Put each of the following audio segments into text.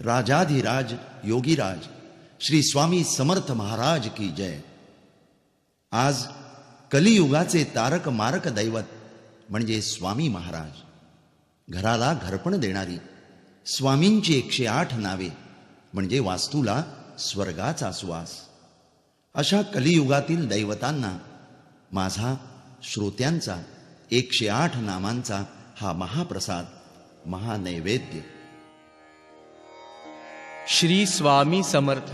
राजाधिराज योगीराज श्री स्वामी समर्थ महाराज की जय। आज कलियुगाचे तारक मारक दैवत म्हणजे स्वामी महाराज। घराला घरपण देणारी स्वामींची एकशे आठ नावे म्हणजे वास्तूला स्वर्गाचा सुवास। अशा कलियुगातील दैवतांना माझा श्रोत्यांचा एकशे आठ नामांचा हा महाप्रसाद महानैवेद्य श्री स्वामी समर्थ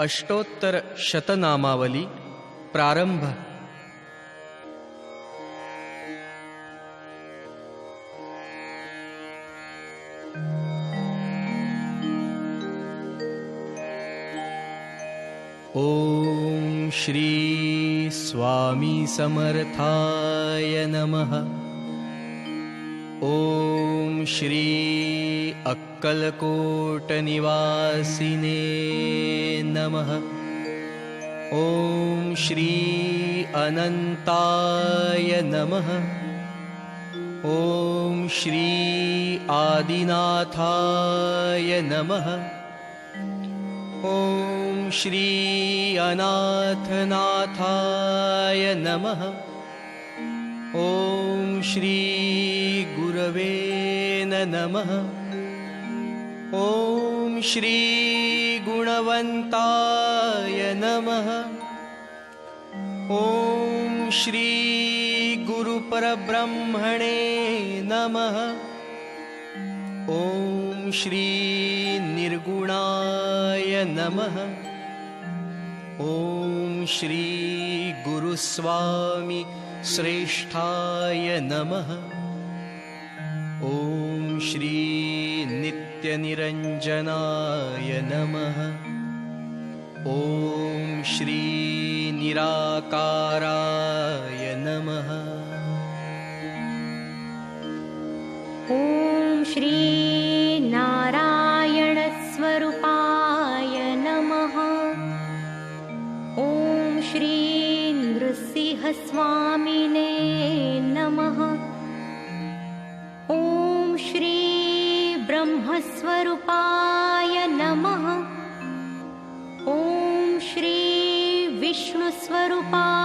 अष्टोत्तर शतनामावली प्रारंभ। ॐ श्री स्वामी समर्थाय नमः ॐ श्री अक्कलकोटनिवासिने नमः। ॐ श्री अनन्ताय नमः। ॐ श्री आदिनाथाय नमः। ॐ श्री अनाथनाथाय नमः ॐ श्री गुरवे नमः। ॐ श्री गुणवन्ताय नमः। ॐ श्री गुरुपरब्रह्मणे नमः। ॐ श्री निर्गुणाय नमः। ॐ श्री गुरुस्वामी श्रेष्ठाय नमः। ॐ श्री नित्यनिरञ्जनाय नमः। ॐ श्री निराकाराय नमः। ॐ श्री नृसिंहस्वामिने नमः। ॐ श्री ब्रह्मस्वरूपाय नमः। ॐ श्री विष्णुस्वरूपाय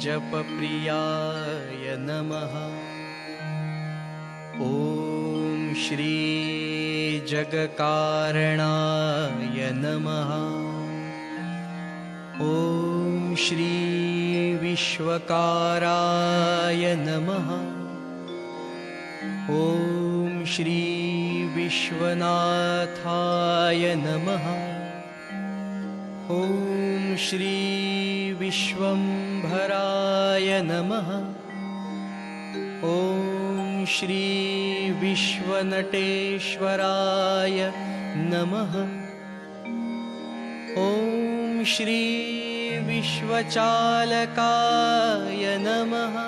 जपप्रियाय नमः। ॐ श्री जगकारणाय नमः। ॐ श्री विश्वकाराय नमः। ॐ श्री विश्वनाथाय नमः। ॐ श्री विश्वम्भराय नमः। ॐ श्री विश्वनटेश्वराय नमः। ॐ श्री विश्वचालकाय नमः।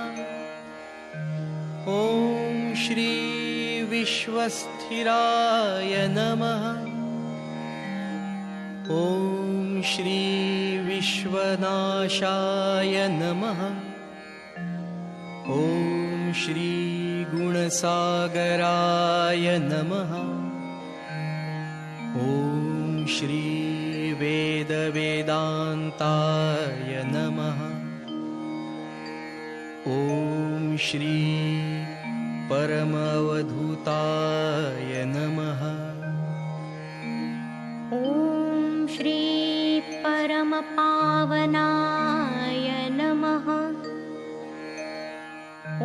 ॐ श्री विश्वस्थिराय नमः ॐ श्री विश्वनाशाय नमः। ॐ श्री गुणसागराय नमः। ॐ श्री वेदवेदान्ताय नमः। ॐ श्री परमवधूताय परमपावनाय नमः।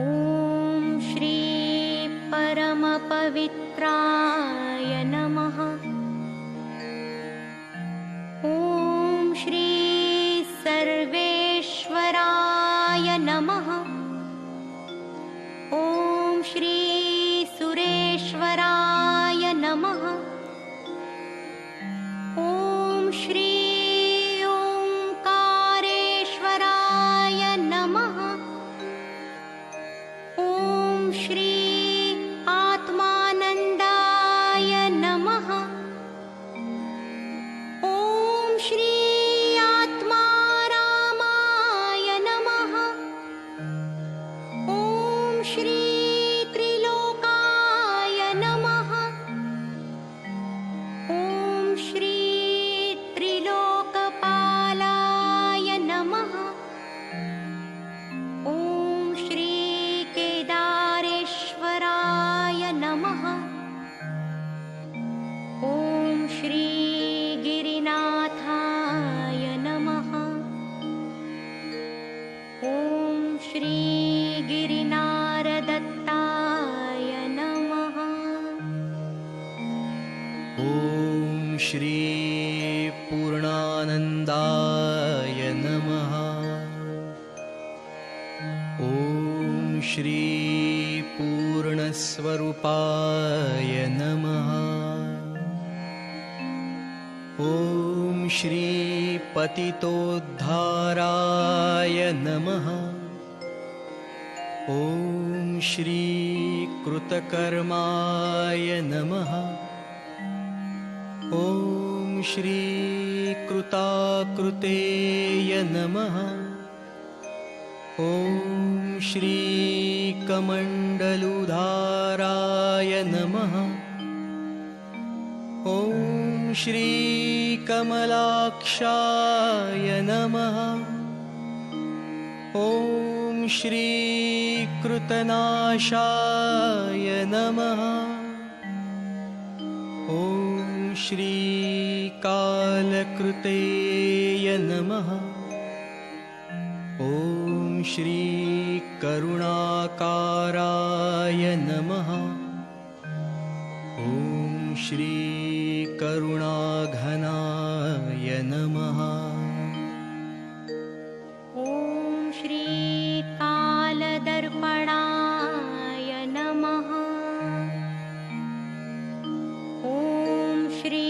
ॐ श्री परमपवित्राय नमः। ॐ श्री सर्वेश्वराय नमः। ॐ श्री सुरेश्वराय ॐ श्री पतितोद्धाराय नमः। ॐ श्री कृतकर्माय नमः। ॐ श्री कृताकृतेय नमः। ॐ श्री कमण्डलुधाराय नमः ॐ श्री कमलाक्षाय नमः। ॐ श्री कृतनाशाय नमः। ॐ श्री कालकृतेय नमः। ॐ श्री करुणाकाराय नमः ॐ श्री करुणाघनाय नमः। ॐ श्री कालदर्पणाय नमः। ॐ श्री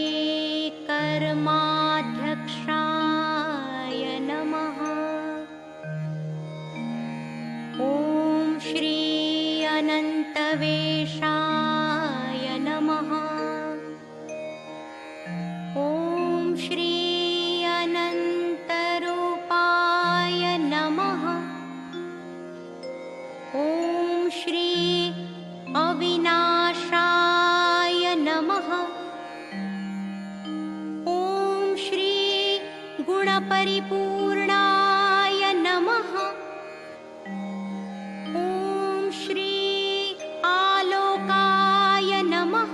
अनन्तवेशाय गुणपरिपूर्णाय नमः। ॐ श्री आलोकाय नमः।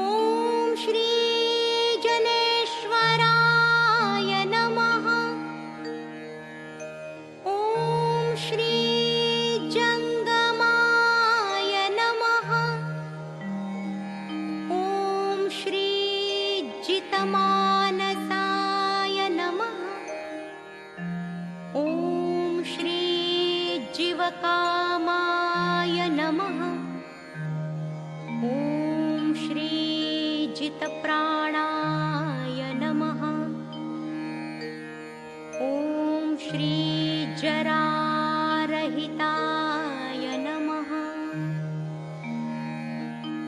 ॐ श्री जनेश्वराय नमः। ॐ श्री जङ्गमाय नमः। ॐ श्री जितमानसाय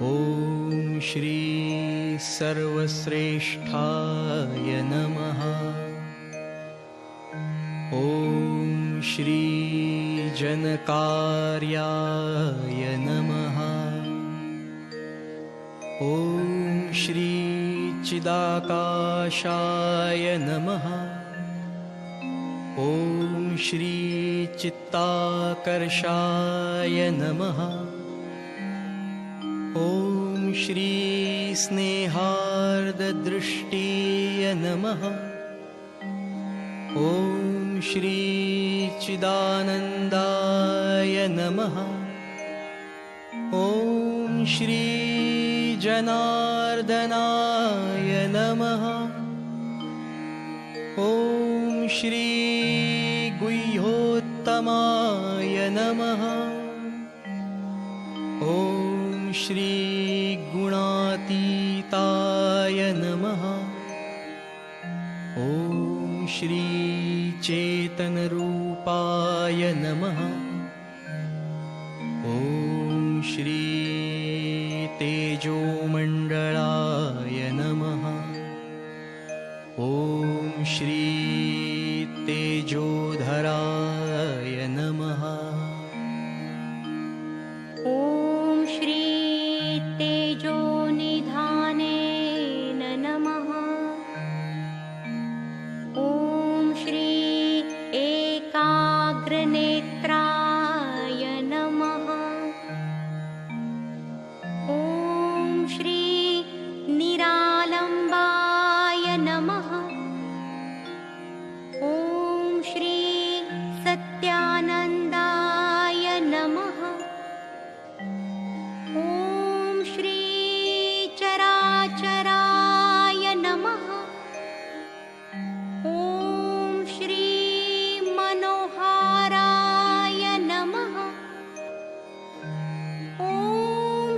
ॐ श्री सर्वश्रेष्ठाय नमः। ॐ श्री जनकार्याय नमः। ॐ श्री चिदाकाशाय नमः। ॐ श्री चित्ताकर्षाय नमः ॐ श्री श्रीस्नेहार्ददृष्टिय नमः। ॐ श्रीचिदानन्दाय नमः। ॐ श्रीजनार्दनाय नमः। ॐ श्रीगुह्योत्तमाय नमः श्रीगुणातीताय नमः। ॐ श्रीचेतनरूपाय नमः। ॐ श्रीतेजोमण्डलाय नमः। ॐ श्रीतेजोधराय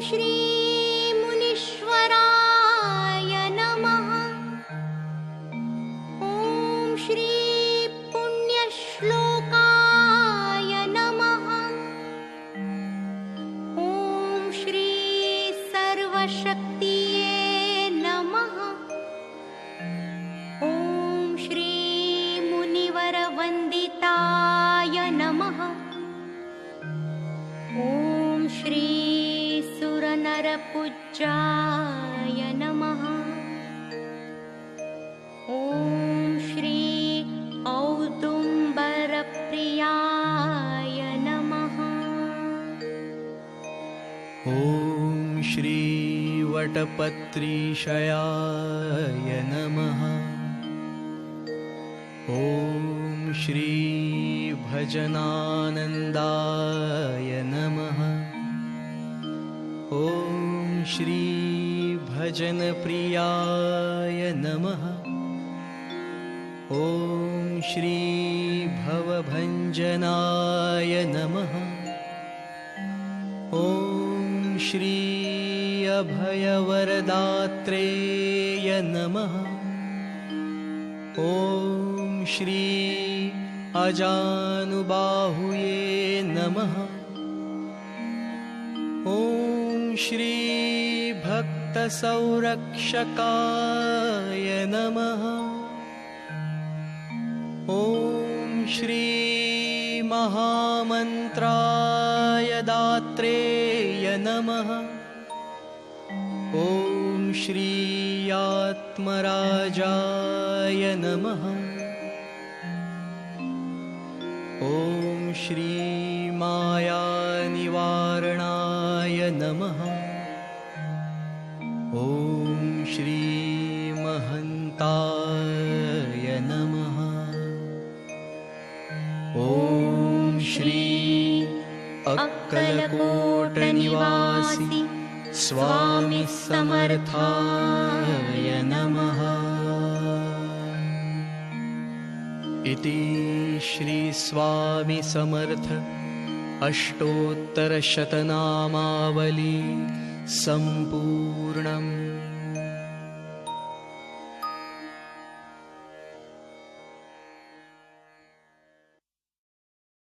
श्री सुरनरपूज्याय नमः। ॐ श्री औदुम्बरप्रियाय नमः। ॐ श्रीवटपत्रीशयाय नमः। ॐ श्रीभजनानन्दाय नमः। ॐ श्रीभजनप्रियाय नमः। ॐ श्रीभवभञ्जनाय नमः। ॐ श्री अभयवरदात्रेय नमः। ॐ श्री अजानुबाहुये नमः। ॐ श्री भक्तसंरक्षकाय नमः ॐ श्री महामन्त्राय दात्रेय नमः ॐ श्री आत्मराजाय नमः ॐ श्री अक्कलकोटनिवासि स्वामि समर्थाय नमः। इति श्रीस्वामिसमर्थ अष्टोत्तरशतनामावली सम्पूर्णम्